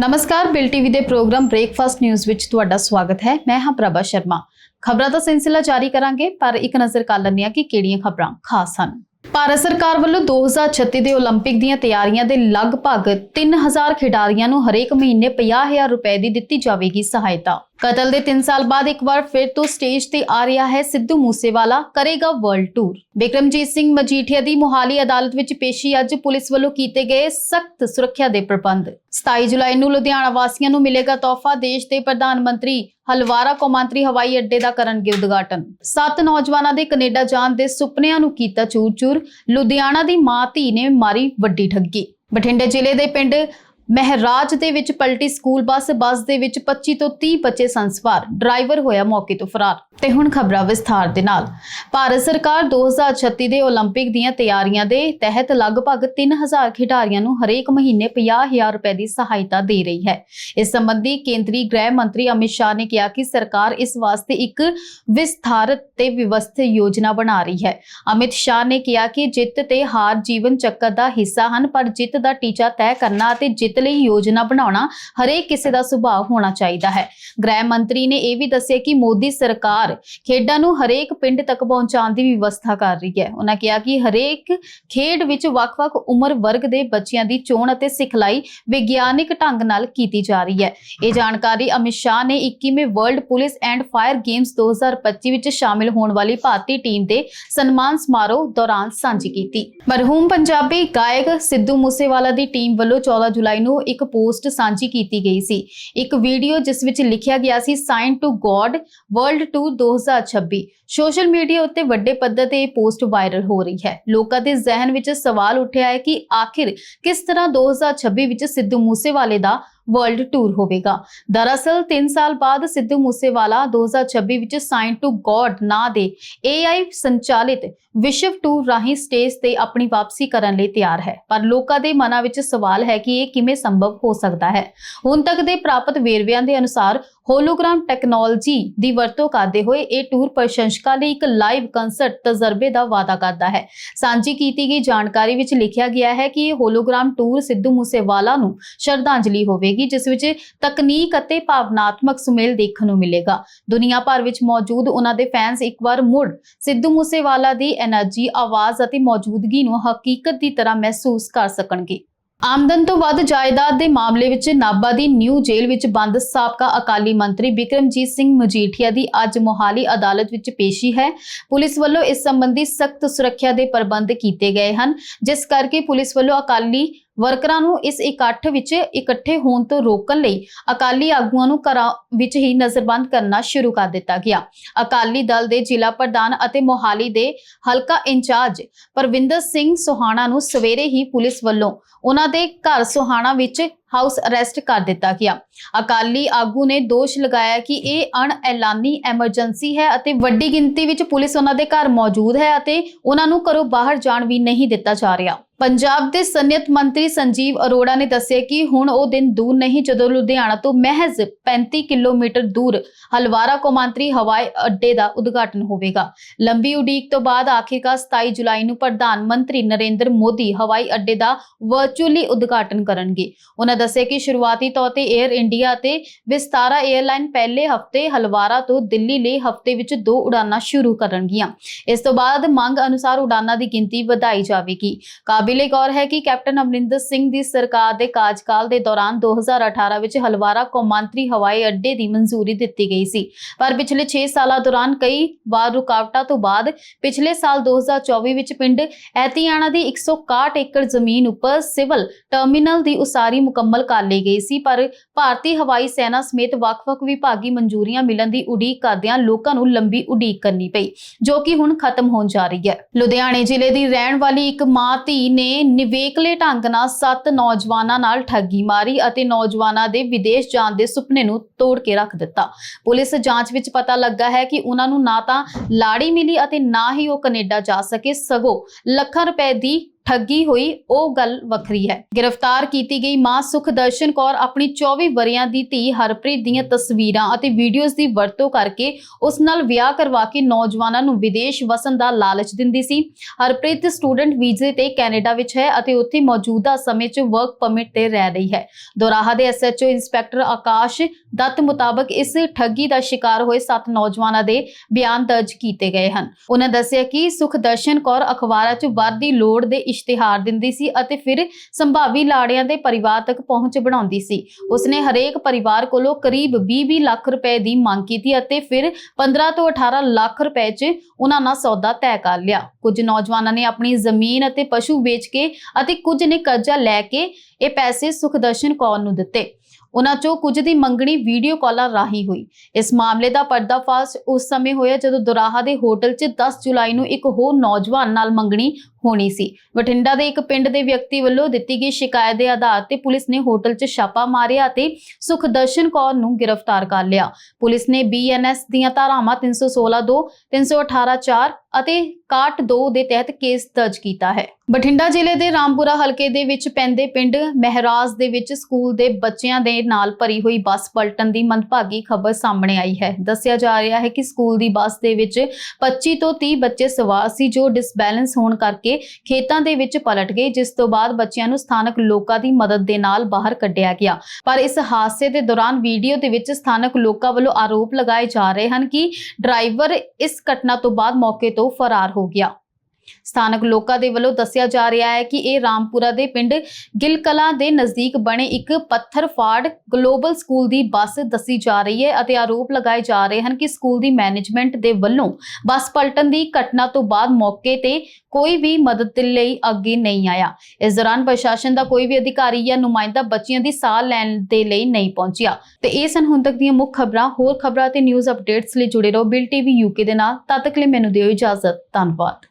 ਨਮਸਕਾਰ bill TV ਦੇ programme breakfast news ਵਿੱਚ ਤੁਹਾਡਾ ਸਵਾਗਤ ਹੈ ਮੈਂ ਹਾਂ ਪ੍ਰਭਾ ਸ਼ਰਮਾ ਖਬਰਾਂ ਦਾ ਸਿਲਸਿਲਾ ਜਾਰੀ ਕਰਾਂਗੇ ਪਰ ਇੱਕ ਨਜ਼ਰ ਕਰ ਲੈਂਦੇ ਹਾਂ ਕਿ ਕਿਹੜੀਆਂ ਖਬਰਾਂ ਖਾਸ ਹਨ ਭਾਰਤ ਸਰਕਾਰ ਵੱਲੋਂ 2036 ਦੇ 올림픽 ਦੀਆਂ ਤਿਆਰੀਆਂ ਦੇ ਲਗਭਗ 3000 ਖਿਡਾਰੀਆਂ ਨੂੰ ਹਰੇਕ ਮਹੀਨੇ 50000 ਰੁਪਏ ਦੀ ਦਿੱਤੀ ਜਾਵੇਗੀ ਸਹਾਇਤਾ ਕਤਲ ਦੇ 3 ਸਾਲ ਬਾਅਦ ਇੱਕ ਵਾਰ ਫਿਰ ਤੋਂ ਸਟੇਜ ਤੇ ਆ ਰਿਹਾ ਹੈ ਸਿੱਧੂ ਮੂਸੇਵਾਲਾ, ਕਰੇਗਾ ਵਰਲਡ ਟੂਰ ਬਿਕਰਮਜੀਤ ਸਿੰਘ ਮਜੀਠੀਆ ਦੀ ਮੁਹਾਲੀ ਅਦਾਲਤ ਵਿੱਚ ਪੇਸ਼ੀ ਅੱਜ ਪੁਲਿਸ ਵੱਲੋਂ ਕੀਤੇ ਗਏ ਸਖਤ ਸੁਰੱਖਿਆ ਦੇ ਪ੍ਰਬੰਧ। 27 ਜੁਲਾਈ ਨੂੰ ਲੁਧਿਆਣਾ ਵਾਸੀਆਂ ਨੂੰ ਮਿਲੇਗਾ ਤੋਹਫਾ, ਦੇਸ਼ ਦੇ ਪ੍ਰਧਾਨ ਮੰਤਰੀ ਹਲਵਾਰਾ ਕੌਮਾਂਤਰੀ ਹਵਾਈ ਅੱਡੇ ਦਾ ਕਰਨਗੇ ਉਦਘਾਟਨ। ਸੱਤ ਨੌਜਵਾਨਾਂ ਦੇ ਕੈਨੇਡਾ ਜਾਣ ਦੇ ਸੁਪਨਿਆਂ ਨੂੰ ਕੀਤਾ ਚੂਰ-ਚੂਰ। ਲੁਧਿਆਣਾ ਦੀ ਮਾਂ ਧੀ ਨੇ ਮਾਰੀ ਵੱਡੀ ਠੱਗੀ। ਬਠਿੰਡੇ ਜ਼ਿਲ੍ਹੇ ਦੇ ਪਿੰਡ ਮਹਿਰਾਜ ਦੇ ਵਿੱਚ ਪਲਟੀ ਸਕੂਲ ਬੱਸ ਬੱਸ ਦੇ ਵਿੱਚ 25 ਤੋਂ 30 ਬੱਚੇ ਸੰਸਵਾਰ ਡਰਾਈਵਰ ਹੋਇਆ ਮੌਕੇ ਤੋਂ ਫਰਾਰ ਤੇ ਹੁਣ ਖਬਰਾਂ ਵਿਸਥਾਰ ਦੇ ਨਾਲ ਭਾਰਤ ਸਰਕਾਰ 2036 ਦੇ 올림픽 ਦੀਆਂ ਤਿਆਰੀਆਂ ਦੇ ਤਹਿਤ ਲਗਭਗ 3000 ਖਿਡਾਰੀਆਂ ਨੂੰ ਹਰੇਕ ਮਹੀਨੇ 50000 ਰੁਪਏ ਦੀ ਸਹਾਇਤਾ ਦੇ ਰਹੀ ਹੈ ਇਸ ਸੰਬੰਧੀ ਕੇਂਦਰੀ ਗ੍ਰਹਿ ਮੰਤਰੀ ਅਮਿਤ ਸ਼ਾਹ ਨੇ ਕਿਹਾ ਕਿ ਸਰਕਾਰ ਇਸ ਵਾਸਤੇ ਇੱਕ ਵਿਸਥਾਰਤ ਤੇ ਵਿਵਸਥਿਤ ਯੋਜਨਾ ਬਣਾ ਰਹੀ ਹੈ ਅਮਿਤ ਸ਼ਾਹ ਨੇ ਕਿਹਾ ਕਿ ਜਿੱਤ ਤੇ ਹਾਰ ਜੀਵਨ ਚੱਕਰ ਦਾ ਹਿੱਸਾ ਹਨ ਪਰ ਜਿੱਤ ਦਾ ਟੀਚਾ ਤੈਅ ਕਰਨਾ ਅਤੇ ਜਿੱਤ ਲਈ ਯੋਜਨਾ ਬਣਾਉਣਾ ਹਰੇਕ ਕਿਸੇ ਦਾ ਸੁਭਾਅ ਹੋਣਾ ਚਾਹੀਦਾ ਹੈ। ਗ੍ਰਹਿ ਮੰਤਰੀ ਨੇ ਇਹ ਵੀ ਦੱਸਿਆ ਕਿ ਮੋਦੀ ਸਰਕਾਰ ਖੇਡਾਂ ਨੂੰ ਹਰੇਕ ਪਿੰਡ ਤੱਕ ਪਹੁੰਚਾਉਣ ਦੀ ਵਿਵਸਥਾ ਕਰ ਰਹੀ ਹੈ। ਉਹਨਾਂ ਕਿਹਾ ਕਿ ਹਰੇਕ ਖੇਡ ਵਿੱਚ ਵੱਖ-ਵੱਖ ਉਮਰ ਵਰਗ ਦੇ ਬੱਚਿਆਂ ਦੀ ਚੋਣ ਅਤੇ ਸਿਖਲਾਈ ਵਿਗਿਆਨਿਕ ਢੰਗ ਨਾਲ ਕੀਤੀ ਜਾ ਰਹੀ ਹੈ। ਇਹ ਜਾਣਕਾਰੀ ਅਮਿਤ ਸ਼ਾਹ ਨੇ 21ਵੇਂ world police and fire games 2025 ਵਿੱਚ ਸ਼ਾਮਿਲ ਹੋਣ ਵਾਲੀ ਭਾਰਤੀ ਟੀਮ ਦੇ ਸਨਮਾਨ ਸਮਾਰੋਹ ਦੌਰਾਨ ਸਾਂਝੀ ਕੀਤੀ। ਮਰਹੂਮ ਪੰਜਾਬੀ ਗਾਇਕ ਸਿੱਧੂ ਮੂਸੇਵਾਲਾ ਦੀ ਟੀਮ ਵੱਲੋਂ 14 ਜੁਲਾਈ ਨੂੰ ਇੱਕ ਪੋਸਟ ਸਾਂਝੀ ਕੀਤੀ ਗਈ ਸੀ। ਇੱਕ ਵੀਡੀਓ ਜਿਸ ਵਿੱਚ ਲਿਖਿਆ ਗਿਆ ਸੀ sign to God world tour 2026 social media ਉੱਤੇ ਵੱਡੇ ਪੱਧਰ ਤੇ ਇਹ ਪੋਸਟ ਵਾਇਰਲ ਹੋ ਰਹੀ ਹੈ। ਲੋਕਾਂ ਦੇ ਜ਼ਿਹਨ ਵਿੱਚ ਸਵਾਲ ਉੱਠਿਆ ਹੈ ਕਿ ਆਖਿਰ ਕਿਸ ਤਰ੍ਹਾਂ 2026 ਵਿੱਚ ਸਿੱਧੂ ਮੂਸੇਵਾਲੇ ਦਾ ਵਰਲਡ ਟੂਰ ਹੋਵੇਗਾ। ਦਰਅਸਲ 3 ਸਾਲ ਬਾਅਦ ਸਿੱਧੂ ਮੂਸੇਵਾਲਾ 2026 ਵਿੱਚ ਸਾਈਨ ਟੂ ਗੋਡ ਨਾਂ ਦੇ AI ਸੰਚਾਲਿਤ ਵਿਸ਼ਵ ਟੂਰ ਰਾਹੀਂ ਸਟੇਜ ਤੇ ਆਪਣੀ ਵਾਪਸੀ ਕਰਨ ਲਈ ਤਿਆਰ ਹੈ। ਪਰ ਲੋਕਾਂ ਦੇ ਮਨਾਂ ਵਿੱਚ ਸਵਾਲ ਹੈ ਕਿ ਇਹ ਕਿਵੇਂ ਸੰਭਵ ਹੋ ਸਕਦਾ ਹੈ। ਹੁਣ ਤੱਕ ਦੇ ਪ੍ਰਾਪਤ ਵੇਰਵਿਆਂ ਦੇ ਅਨੁਸਾਰ ਹੋਲੋਗ੍ਰਾਮ ਟੈਕਨੋਲੋਜੀ ਦੀ ਵਰਤੋਂ ਕਰਦੇ ਹੋਏ ਇਹ ਟੂਰ ਪ੍ਰਸ਼ੰਸਕਾਂ ਲਈ ਇੱਕ ਲਾਈਵ ਕੰਸਰਟ ਤਜਰਬੇ ਦਾ ਵਾਅਦਾ ਕਰਦਾ ਹੈ। ਸਾਂਝੀ ਕੀਤੀ ਗਈ ਜਾਣਕਾਰੀ ਵਿੱਚ ਲਿਖਿਆ ਗਿਆ ਹੈ ਕਿ ਇਹ ਹੋਲੋਗ੍ਰਾਮ ਟੂਰ ਸਿੱਧੂ ਮੂਸੇਵਾਲਾ ਨੂੰ ਸ਼ਰਧਾਂਜਲੀ ਹੋਵੇ ਹੋਵੇਗੀ ਜਿਸ ਵਿੱਚ ਤਕਨੀਕ ਅਤੇ ਭਾਵਨਾਤਮਕ ਸੁਮੇਲ ਦੇਖਣ ਨੂੰ ਮਿਲੇਗਾ। ਦੁਨੀਆ ਭਰ ਵਿੱਚ ਮੌਜੂਦ ਉਹਨਾਂ ਦੇ ਫੈਨਸ ਇੱਕ ਵਾਰ ਮੁੜ ਸਿੱਧੂ ਮੂਸੇਵਾਲਾ ਦੀ એનર્ਜੀ ਆਵਾਜ਼ ਅਤੇ ਮੌਜੂਦਗੀ ਨੂੰ ਹਕੀਕਤ ਦੀ ਤਰ੍ਹਾਂ ਮਹਿਸੂਸ ਕਰ ਸਕਣਗੇ। ਆਮਦਨ ਤੋਂ ਵੱਧ ਜਾਇਦਾਦ ਦੇ ਮਾਮਲੇ ਵਿੱਚ ਨਾਬਾ ਦੀ ਨਿਊ ਜੇਲ੍ਹ ਵਿੱਚ ਬੰਦ ਸਾਬਕਾ ਅਕਾਲੀ ਮੰਤਰੀ ਬਿਕਰਮਜੀਤ ਸਿੰਘ ਮਜੀਠੀਆ ਦੀ ਅੱਜ ਮੋਹਾਲੀ ਅਦਾਲਤ ਵਿੱਚ ਪੇਸ਼ੀ ਹੈ। ਪੁਲਿਸ ਵੱਲੋਂ ਇਸ ਸੰਬੰਧੀ ਸਖਤ ਸੁਰੱਖਿਆ ਦੇ ਪ੍ਰਬੰਧ ਕੀਤੇ ਗਏ ਹਨ, ਜਿਸ ਕਰਕੇ ਪੁਲਿਸ ਵੱਲੋਂ ਅਕਾਲੀ ਵਰਕਰਾਂ ਨੂੰ ਇਸ ਇਕੱਠ ਵਿੱਚ ਇਕੱਠੇ ਹੋਣ ਤੋਂ ਰੋਕਣ ਲਈ ਅਕਾਲੀ ਆਗੂਆਂ ਨੂੰ ਘਰਾਂ ਵਿੱਚ ਹੀ ਨਜ਼ਰਬੰਦ ਕਰਨਾ ਸ਼ੁਰੂ ਕਰ ਦਿੱਤਾ ਗਿਆ। ਅਕਾਲੀ ਦਲ ਦੇ ਜ਼ਿਲ੍ਹਾ ਪ੍ਰਧਾਨ ਅਤੇ ਮੋਹਾਲੀ ਦੇ ਹਲਕਾ ਇੰਚਾਰਜ ਪਰਵਿੰਦਰ ਸਿੰਘ ਸੋਹਾਣਾ ਨੂੰ ਸਵੇਰੇ ਹੀ ਪੁਲਿਸ ਵੱਲੋਂ ਉਹਨਾਂ ਦੇ ਘਰ ਸੋਹਾਣਾ ਵਿੱਚ ਹਾਊਸ ਅਰੈਸਟ ਕਰ ਦਿੱਤਾ ਗਿਆ। ਅਕਾਲੀ ਆਗੂ ਨੇ ਦੋਸ਼ ਲਗਾਇਆ ਕਿ ਇਹ ਅਣ ਐਲਾਨੀ ਐਮਰਜੈਂਸੀ ਹੈ ਅਤੇ ਵੱਡੀ ਗਿਣਤੀ ਵਿੱਚ ਪੁਲਿਸ ਉਹਨਾਂ ਦੇ ਘਰ ਮੌਜੂਦ ਹੈ ਅਤੇ ਉਹਨਾਂ ਨੂੰ ਘਰੋਂ ਬਾਹਰ ਜਾਣ ਵੀ ਨਹੀਂ ਦਿੱਤਾ ਜਾ ਰਿਹਾ। ਪੰਜਾਬ ਦੇ ਸਨਅਤ ਮੰਤਰੀ ਸੰਜੀਵ ਅਰੋੜਾ ਨੇ ਦੱਸਿਆ ਕਿ ਹੁਣ ਉਹ ਦਿਨ ਦੂਰ ਨਹੀਂ, ਜਦੋਂ ਲੁਧਿਆਣਾ ਤੋਂ ਮਹਿਜ਼ 35 ਕਿਲੋਮੀਟਰ ਦੂਰ ਹਲਵਾਰਾ ਕੌਮਾਂਤਰੀ ਹਵਾਈ ਅੱਡੇ ਦਾ ਉਦਘਾਟਨ ਹੋਵੇਗਾ। ਲੰਬੀ ਉਡੀਕ ਤੋਂ ਬਾਅਦ ਆਖਿਰਕਾਰ 27 ਜੁਲਾਈ ਨੂੰ ਪ੍ਰਧਾਨ ਮੰਤਰੀ ਨਰਿੰਦਰ ਮੋਦੀ ਹਵਾਈ ਅੱਡੇ ਦਾ ਵਰਚੁਅਲੀ ਉਦਘਾਟਨ ਕਰਨਗੇ। ਉਹਨਾਂ ਦੱਸਿਆ ਕਿ ਸ਼ੁਰੂਆਤੀ ਤੌਰ ਤੇ 에ਅਰ ਇੰਡੀਆ ਅਤੇ ਵਿਸਤਾਰਾ 에ਅਰਲਾਈਨ ਪਹਿਲੇ ਹਫ਼ਤੇ ਹਲਵਾਰਾ ਤੋਂ ਦਿੱਲੀ ਲਈ ਹਫ਼ਤੇ ਵਿੱਚ ਦੋ ਉਡਾਨਾਂ ਸ਼ੁਰੂ ਕਰਨਗੀਆਂ। ਇਸ ਤੋਂ ਬਾਅਦ ਮੰਗ ਅਨੁਸਾਰ ਉਡਾਨਾਂ ਦੀ ਗਿਣਤੀ ਵਧਾਈ ਜਾਵੇਗੀ। ਕਾਬਿਲੇ ਗੌਰ ਹੈ ਕਿ ਕੈਪਟਨ ਅਮਰਿੰਦਰ ਸਿੰਘ ਦੀ ਸਰਕਾਰ ਦੇ ਕਾਰਜਕਾਲ ਦੇ ਦੌਰਾਨ 2018 ਵਿੱਚ ਹਲਵਾਰਾ ਕੌਮਾਂਤਰੀ ਹਵਾਈ ਅੱਡੇ ਦੀ ਮਨਜ਼ੂਰੀ ਦਿੱਤੀ ਗਈ ਸੀ। ਪਰ ਪਿਛਲੇ 6 ਸਾਲਾਂ ਦੌਰਾਨ ਕਈ ਵਾਰ ਰੁਕਾਵਟਾਂ ਤੋਂ ਬਾਅਦ ਪਿਛਲੇ ਸਾਲ 2024 ਵਿੱਚ ਪਿੰਡ ਐਤੀਆਣਾ ਦੀ 161 ਏਕੜ ਜ਼ਮੀਨ ਉੱਪਰ ਸਿਵਲ ਟਰਮੀਨਲ ਦੀ ਉਸਾਰੀ ਮੁਕੰਮਲ ਕਰ ਲਈ ਗਈ ਸੀ, ਪਰ ਭਾਰਤੀ ਹਵਾਈ ਸੈਨਾ ਸਮੇਤ ਵੱਖ-ਵੱਖ ਵਿਭਾਗੀ ਮਨਜ਼ੂਰੀਆਂ ਮਿਲਣ ਦੀ ਉਡੀਕ ਕਰਦਿਆਂ ਲੋਕਾਂ ਨੂੰ ਲੰਬੀ ਉਡੀਕ ਕਰਨੀ ਪਈ, ਜੋ ਕਿ ਹੁਣ ਖਤਮ ਹੋਣ ਜਾ ਰਹੀ ਹੈ। ਲੁਧਿਆਣੇ ਜ਼ਿਲ੍ਹੇ ਦੀ ਰਹਿਣ ਵਾਲੀ ਇੱਕ ਮਾਂ ਧੀ ਨੇ ਨਿਵੇਕਲੇ ਢੰਗ ਨਾਲ ਸੱਤ ਨੌਜਵਾਨਾਂ ਨਾਲ ਠੱਗੀ ਮਾਰੀ ਅਤੇ ਨੌਜਵਾਨਾਂ ਦੇ ਵਿਦੇਸ਼ ਜਾਣ ਦੇ ਸੁਪਨੇ ਨੂੰ ਤੋੜ ਕੇ ਰੱਖ ਦਿੱਤਾ। ਪੁਲਿਸ ਜਾਂਚ ਵਿੱਚ ਪਤਾ ਲੱਗਾ ਹੈ ਕਿ ਉਹਨਾਂ ਨੂੰ ਨਾ ਤਾਂ ਲਾੜੀ ਮਿਲੀ ਅਤੇ ਨਾ ਹੀ ਉਹ ਕੈਨੇਡਾ ਜਾ ਸਕੇ, ਸਗੋਂ ਲੱਖਾਂ ਰੁਪਏ ਦੀ ਠੱਗੀ ਹੋਈ ਉਹ ਗੱਲ ਵੱਖਰੀ ਹੈ। ਗ੍ਰਿਫਤਾਰ ਕੀਤੀ ਗਈ ਮਾਂ ਸੁਖਦਰਸ਼ਨ ਕੌਰ ਆਪਣੀ 24 ਵਰਿਆਂ ਦੀ ਧੀ ਹਰਪ੍ਰੀਤ ਦੀਆਂ ਤਸਵੀਰਾਂ ਅਤੇ ਵੀਡੀਓਜ਼ ਦੀ ਵਰਤੋਂ ਕਰਕੇ ਉਸ ਨਾਲ ਵਿਆਹ ਕਰਵਾ ਕੇ ਨੌਜਵਾਨਾਂ ਨੂੰ ਵਿਦੇਸ਼ ਵਸਣ ਦਾ ਲਾਲਚ ਦਿੰਦੀ ਸੀ। ਹਰਪ੍ਰੀਤ ਸਟੂਡੈਂਟ ਵੀਜ਼ੇ ਤੇ ਕੈਨੇਡਾ ਵਿੱਚ ਹੈ ਅਤੇ ਉੱਥੇ ਮੌਜੂਦਾ ਸਮੇਂ 'ਚ ਵਰਕ ਪਰਮਿਟ ਤੇ ਰਹਿ ਰਹੀ ਹੈ। ਦੋਰਾਹਾ ਦੇ ਐਸਐਚਓ ਇੰਸਪੈਕਟਰ ਆਕਾਸ਼ ਦੱਤ ਮੁਤਾਬਕ ਇਸ ਠੱਗੀ ਦਾ ਸ਼ਿਕਾਰ ਹੋਏ 7 ਨੌਜਵਾਨਾਂ ਦੇ ਬਿਆਨ ਦਰਜ ਕੀਤੇ ਗਏ ਹਨ। ਉਹਨਾਂ ਦੱਸਿਆ ਕਿ ਸੁਖਦਰਸ਼ਨ ਕੌਰ ਅਖਬਾਰਾਂ 'ਚ ਵਰ ਦੀ ਲੋੜ ਦੇ ਇਸ਼ਤਿਹਾਰ ਦਿੰਦੀ ਸੀ ਅਤੇ ਫਿਰ ਸੰਭਾਵੀ ਲਾੜਿਆਂ ਦੇ ਪਰਿਵਾਰ ਤੱਕ ਪਹੁੰਚ ਬਣਾਉਂਦੀ ਸੀ। ਉਸਨੇ ਹਰੇਕ ਪਰਿਵਾਰ ਕੋਲੋਂ ਕਰੀਬ 20-20 ਲੱਖ ਰੁਪਏ ਦੀ ਮੰਗ ਕੀਤੀ ਅਤੇ ਫਿਰ 15 ਤੋਂ 18 ਲੱਖ ਰੁਪਏ 'ਚ ਉਹਨਾਂ ਨਾਲ ਸੌਦਾ ਤੈਅ ਕਰ ਲਿਆ। ਕੁਝ ਨੌਜਵਾਨਾਂ ਨੇ ਆਪਣੀ ਜ਼ਮੀਨ ਅਤੇ ਪਸ਼ੂ ਵੇਚ ਕੇ ਅਤੇ ਕੁਝ ਨੇ ਕਰਜ਼ਾ ਲੈ ਕੇ ਇਹ ਪੈਸੇ ਸੁਖਦਰਸ਼ਨ ਕੌਰ ਨੂੰ ਦਿੱਤੇ। ਉਹਨਾਂ ਚੋਂ ਕੁਝ ਦੀ ਮੰਗਣੀ ਵੀਡੀਓ ਕਾਲਾਂ ਰਾਹੀਂ ਹੋਈ। ਇਸ ਮਾਮਲੇ ਦਾ ਪਰਦਾਫਾਸ਼ ਉਸ ਸਮੇਂ ਹੋਇਆ ਜਦੋਂ ਦੁਰਾਹਾ ਦੇ ਹੋਟਲ 'ਚ 10 ਜੁਲਾਈ ਨੂੰ ਇੱਕ ਹੋਰ ਨੌਜਵਾਨ ਨਾਲ ਮੰਗਣੀ ਹੋਣੀ ਸੀ। ਬਠਿੰਡਾ ਦੇ ਇੱਕ ਪਿੰਡ ਦੇ ਵਿਅਕਤੀ ਵੱਲੋਂ ਦਿੱਤੀ ਗਈ ਸ਼ਿਕਾਇਤ ਦੇ ਆਧਾਰ ਤੇ ਪੁਲਿਸ ਨੇ ਹੋਟਲ 'ਚ ਛਾਪਾ ਮਾਰਿਆ ਅਤੇ ਸੁਖਦਰਸ਼ਨ ਕੌਰ ਨੂੰ ਗ੍ਰਿਫਤਾਰ ਕਰ ਲਿਆ। ਪੁਲਿਸ ਨੇ ਬੀਐਨਐਸ ਦੀਆਂ ਧਾਰਾਵਾਂ 316 2 318 4 ਅਤੇ 61 2 ਦੇ ਤਹਿਤ ਕੇਸ ਦਰਜ ਕੀਤਾ ਹੈ। ਬਠਿੰਡਾ ਜ਼ਿਲ੍ਹੇ ਦੇ ਰਾਮਪੁਰਾ ਹਲਕੇ ਦੇ ਵਿੱਚ ਪੈਂਦੇ ਪਿੰਡ ਮਹਿਰਾਜ ਦੇ ਵਿੱਚ ਸਕੂਲ ਦੇ ਬੱਚਿਆਂ ਦੇ ਨਾਲ ਭਰੀ ਹੋਈ ਬੱਸ ਪਲਟਣ ਦੀ ਮੰਦਭਾਗੀ ਖਬਰ ਸਾਹਮਣੇ ਆਈ ਹੈ। ਦੱਸਿਆ ਜਾ ਰਿਹਾ ਹੈ ਕਿ ਸਕੂਲ ਦੀ ਬੱਸ ਦੇ ਵਿੱਚ 25 ਤੋਂ 30 ਬੱਚੇ ਸਵਾਰ ਸੀ, ਜੋ ਡਿਸਬੈਲੈਂਸ ਹੋਣ ਕਰਕੇ ਖੇਤਾਂ ਦੇ ਵਿੱਚ ਪਲਟ ਗਏ, ਜਿਸ ਤੋਂ ਬਾਅਦ ਬੱਚਿਆਂ ਨੂੰ ਸਥਾਨਕ ਲੋਕਾਂ ਦੀ ਮਦਦ ਦੇ ਨਾਲ ਬਾਹਰ ਕੱਢਿਆ ਗਿਆ। ਪਰ ਇਸ ਹਾਦਸੇ ਦੇ ਦੌਰਾਨ ਵੀਡੀਓ ਦੇ ਵਿੱਚ ਸਥਾਨਕ ਲੋਕਾਂ ਵੱਲੋਂ ਆਰੋਪ ਲਗਾਏ ਜਾ ਰਹੇ ਹਨ ਕਿ ਡਰਾਈਵਰ ਇਸ ਘਟਨਾ ਤੋਂ ਬਾਅਦ ਮੌਕੇ ਤੋਂ ਫਰਾਰ ਹੋ ਗਿਆ। ਸਥਾਨਕ ਲੋਕਾਂ ਦੇ ਵੱਲੋਂ ਦੱਸਿਆ ਜਾ ਰਿਹਾ ਹੈ ਕਿ ਇਹ ਰਾਮਪੁਰਾ ਦੇ ਪਿੰਡ ਗਿਲਕਲਾਂ ਦੇ ਨਜ਼ਦੀਕ ਬਣੇ ਇੱਕ ਪੱਥਰ ਫਾੜ ਗਲੋਬਲ ਸਕੂਲ ਦੀ ਬੱਸ ਦੱਸੀ ਜਾ ਰਹੀ ਹੈ ਅਤੇ ਆਰੋਪ ਲਗਾਏ ਜਾ ਰਹੇ ਹਨ ਕਿ ਸਕੂਲ ਦੀ ਮੈਨੇਜਮੈਂਟ ਦੇ ਵੱਲੋਂ ਬੱਸ ਪਲਟਣ ਦੀ ਘਟਨਾ ਤੋਂ ਬਾਅਦ ਮੌਕੇ ਤੇ ਕੋਈ ਵੀ ਮਦਦ ਦੇ ਲਈ ਅੱਗੇ ਨਹੀਂ ਆਇਆ। ਇਸ ਦੌਰਾਨ ਪ੍ਰਸ਼ਾਸਨ ਦਾ ਕੋਈ ਵੀ ਅਧਿਕਾਰੀ ਜਾਂ ਨੁਮਾਇੰਦਾ ਬੱਚਿਆਂ ਦੀ ਸਾਹ ਲੈਣ ਦੇ ਲਈ ਨਹੀਂ ਪਹੁੰਚਿਆ। ਤੇ ਇਹ ਸਨ ਹੁਣ ਤੱਕ ਦੀਆਂ ਮੁੱਖ ਖਬਰਾਂ। ਹੋਰ ਖਬਰਾਂ ਤੇ ਨਿਊਜ਼ ਅਪਡੇਟਸ ਲਈ ਜੁੜੇ ਰਹੋ ਬਿਲ ਟੀਵੀ ਯੂਕੇ ਦੇ ਨਾਲ। ਤਦ ਤੱਕ ਲਈ ਮੈਨੂੰ ਦਿਓ ਇਜਾਜ਼ਤ। ਧੰਨਵਾਦ।